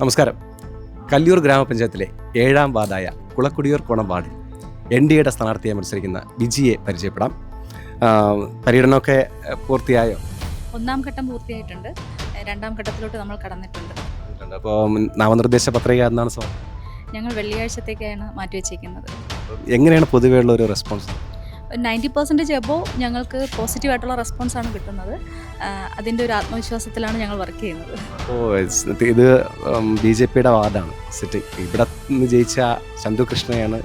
നമസ്കാരം. കല്ലിയൂർ ഗ്രാമപഞ്ചായത്തിലെ ഏഴാം വാർഡായ കുളക്കുടിയൂർ കോണം വാർഡിൽ എൻ ഡി എയുടെ സ്ഥാനാർത്ഥിയെ മത്സരിക്കുന്ന വിജിയെ പരിചയപ്പെടാം. പര്യടനമൊക്കെ പൂർത്തിയായോ? ഒന്നാം ഘട്ടം പൂർത്തിയായിട്ടുണ്ട്. രണ്ടാം ഘട്ടത്തിലോട്ട് നമ്മൾ കടന്നിട്ടുണ്ട്. അപ്പോൾ നാമനിർദ്ദേശ പത്രിക എന്നാണ് സോ? ഞങ്ങൾ വെള്ളിയാഴ്ചത്തേക്കാണ് മാറ്റിവെച്ചേക്കുന്നത് എങ്ങനെയാണ് പൊതുവെയുള്ള ഒരു റെസ്പോൺസ്? നയന്റി പെർസെന്റേജ് എബോ ഞങ്ങൾക്ക് പോസിറ്റീവായിട്ടുള്ള റെസ്പോൺസാണ് കിട്ടുന്നത്. അതിന്റെ ഒരു ആത്മവിശ്വാസത്തിലാണ് ഞങ്ങൾ വർക്ക് ചെയ്യുന്നത്. ഓ ഇത് ബി ജെ പിയുടെ വാർഡാണ് സിറ്റി. ഇവിടെ നിന്ന് ജയിച്ച ചന്തു കൃഷ്ണയാണ്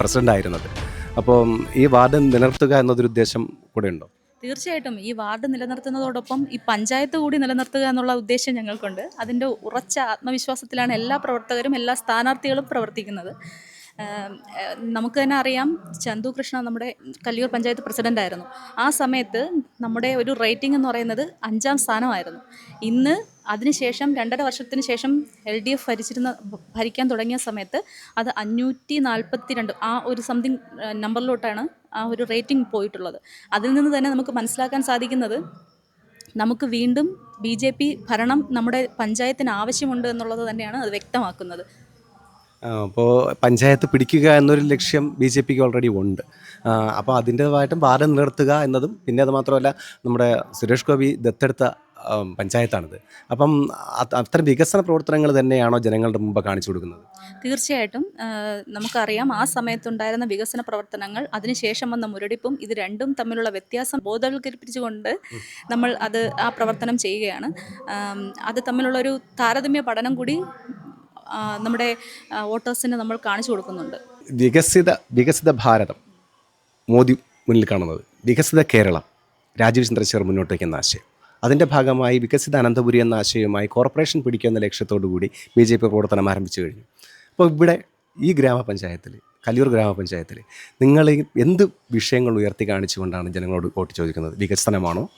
പ്രസിഡന്റ് ആയിരുന്നത്. അപ്പോൾ ഈ വാർഡ് നിലനിർത്തുക എന്നതൊരു ഉദ്ദേശം കൂടെ ഉണ്ടോ? തീർച്ചയായിട്ടും. ഈ വാർഡ് നിലനിർത്തുന്നതോടൊപ്പം ഈ പഞ്ചായത്ത് കൂടി നിലനിർത്തുക എന്നുള്ള ഉദ്ദേശം ഞങ്ങൾക്കുണ്ട്. അതിന്റെ ഉറച്ച ആത്മവിശ്വാസത്തിലാണ് എല്ലാ പ്രവർത്തകരും എല്ലാ സ്ഥാനാർത്ഥികളും പ്രവർത്തിക്കുന്നത്. നമുക്ക് തന്നെ അറിയാം ചന്തു കൃഷ്ണ നമ്മുടെ കല്ലിയൂർ പഞ്ചായത്ത് പ്രസിഡന്റ് ആയിരുന്നു. ആ സമയത്ത് നമ്മുടെ ഒരു റേറ്റിംഗ് എന്ന് പറയുന്നത് അഞ്ചാം സ്ഥാനമായിരുന്നു. ഇന്ന് അതിനുശേഷം രണ്ടര വർഷത്തിന് ശേഷം എൽ ഡി എഫ് ഭരിച്ചിരുന്ന ഭരിക്കാൻ തുടങ്ങിയ സമയത്ത് അത് അഞ്ഞൂറ്റി നാൽപ്പത്തി രണ്ട് ആ ഒരു സംതിങ് നമ്പറിലോട്ടാണ് ആ ഒരു റേറ്റിംഗ് പോയിട്ടുള്ളത്. അതിൽ നിന്ന് തന്നെ നമുക്ക് മനസ്സിലാക്കാൻ സാധിക്കുന്നത് നമുക്ക് വീണ്ടും ബി ഭരണം നമ്മുടെ പഞ്ചായത്തിന് ആവശ്യമുണ്ട് എന്നുള്ളത് തന്നെയാണ് അത് വ്യക്തമാക്കുന്നത്. അപ്പോൾ പഞ്ചായത്ത് പിടിക്കുക എന്നൊരു ലക്ഷ്യം ബി ജെ പിക്ക് ഓൾറെഡി ഉണ്ട്. അപ്പോൾ അതിന്റേതായിട്ടും ഭാരം നിലനിർത്തുക എന്നതും പിന്നെ അത് മാത്രമല്ല നമ്മുടെ സുരേഷ് ഗോപി ദത്തെടുത്ത പഞ്ചായത്താണിത്. അപ്പം അത് അത്തരം വികസന പ്രവർത്തനങ്ങൾ തന്നെയാണോ ജനങ്ങളുടെ മുമ്പ് കാണിച്ചു കൊടുക്കുന്നത്? തീർച്ചയായിട്ടും. നമുക്കറിയാം ആ സമയത്തുണ്ടായിരുന്ന വികസന പ്രവർത്തനങ്ങൾ അതിനുശേഷം വന്ന മുരടിപ്പും ഇത് രണ്ടും തമ്മിലുള്ള വ്യത്യാസം ബോധവൽക്കരിപ്പിച്ചുകൊണ്ട് നമ്മൾ അത് ആ പ്രവർത്തനം ചെയ്യുകയാണ്. അത് തമ്മിലുള്ള ഒരു താരതമ്യ പഠനം കൂടി നമ്മുടെ വോട്ടേഴ്സിന് നമ്മൾ കാണിച്ചു കൊടുക്കുന്നുണ്ട്. വികസിത വികസിത ഭാരതം മോദി മുന്നിൽ കാണുന്നത്. വികസിത കേരളം രാജീവ് ചന്ദ്രശേഖർ മുന്നോട്ട് വയ്ക്കുന്ന ആശയം. അതിന്റെ ഭാഗമായി വികസിത അനന്തപുരി എന്ന ആശയവുമായി കോർപ്പറേഷൻ പിടിക്കുക എന്ന ലക്ഷ്യത്തോടു കൂടി ബി ജെ പി പ്രവർത്തനം ആരംഭിച്ചു കഴിഞ്ഞു. അപ്പോൾ ഇവിടെ ഈ ഗ്രാമപഞ്ചായത്തിൽ കല്ലൂർ ഗ്രാമപഞ്ചായത്തിൽ നിങ്ങൾ എന്ത് വിഷയങ്ങൾ ഉയർത്തി കാണിച്ചുകൊണ്ടാണ് ജനങ്ങളോട് വോട്ട് ചോദിക്കുന്നത്? വികസനമാണോ?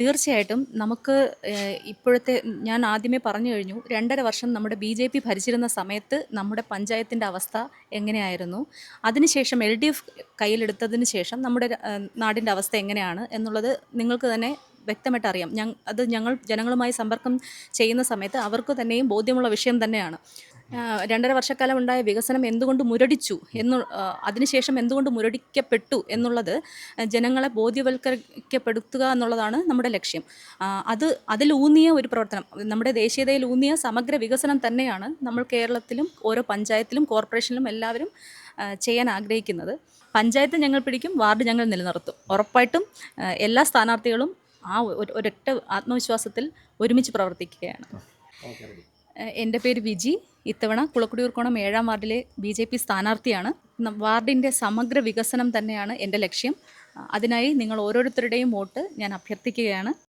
തീർച്ചയായിട്ടും നമുക്ക് ഇപ്പോഴത്തെ ഞാൻ ആദ്യമേ പറഞ്ഞു കഴിഞ്ഞു രണ്ടര വർഷം നമ്മുടെ ബി ജെ പി ഭരിച്ചിരുന്ന സമയത്ത് നമ്മുടെ പഞ്ചായത്തിന്റെ അവസ്ഥ എങ്ങനെയായിരുന്നു അതിനുശേഷം എൽ ഡി എഫ് കയ്യിലെടുത്തതിന് ശേഷം നമ്മുടെ നാടിന്റെ അവസ്ഥ എങ്ങനെയാണ് എന്നുള്ളത് നിങ്ങൾക്ക് തന്നെ വ്യക്തമായിട്ട് അറിയാം. അത് ഞങ്ങൾ ജനങ്ങളുമായി സമ്പർക്കം ചെയ്യുന്ന സമയത്ത് അവർക്ക് തന്നെയും ബോധ്യമുള്ള വിഷയം തന്നെയാണ്. രണ്ടര വർഷക്കാലം ഉണ്ടായ വികസനം എന്തുകൊണ്ട് മുരടിച്ചു എന്ന് അതിനുശേഷം എന്തുകൊണ്ട് മുരടിക്കപ്പെട്ടു എന്നുള്ളത് ജനങ്ങളെ ബോധ്യവൽക്കരിക്കപ്പെടുത്തുക എന്നുള്ളതാണ് നമ്മുടെ ലക്ഷ്യം. അത് അതിലൂന്നിയ ഒരു പ്രവർത്തനം. നമ്മുടെ ദേശീയതയിൽ ഊന്നിയ സമഗ്ര വികസനം തന്നെയാണ് നമ്മൾ കേരളത്തിലും ഓരോ പഞ്ചായത്തിലും കോർപ്പറേഷനിലും എല്ലാവരും ചെയ്യാൻ ആഗ്രഹിക്കുന്നത്. പഞ്ചായത്ത് ഞങ്ങൾ പിടിക്കും വാർഡ് ഞങ്ങൾ നിലനിർത്തും. ഉറപ്പായിട്ടും എല്ലാ സ്ഥാനാർത്ഥികളും ആ ഒരു- ഒരൊറ്റ ആത്മവിശ്വാസത്തിൽ ഒരുമിച്ച് പ്രവർത്തിക്കുകയാണ്. എന്റെ പേര് വിജി. ഇത്തവണ കുളക്കുടിയൂർക്കോണം ഏഴാം വാർഡിലെ ബി ജെ പി സ്ഥാനാർത്ഥിയാണ്. വാർഡിന്റെ സമഗ്ര വികസനം തന്നെയാണ് എന്റെ ലക്ഷ്യം. അതിനായി നിങ്ങൾ ഓരോരുത്തരുടെയും വോട്ട് ഞാൻ അഭ്യർത്ഥിക്കുകയാണ്.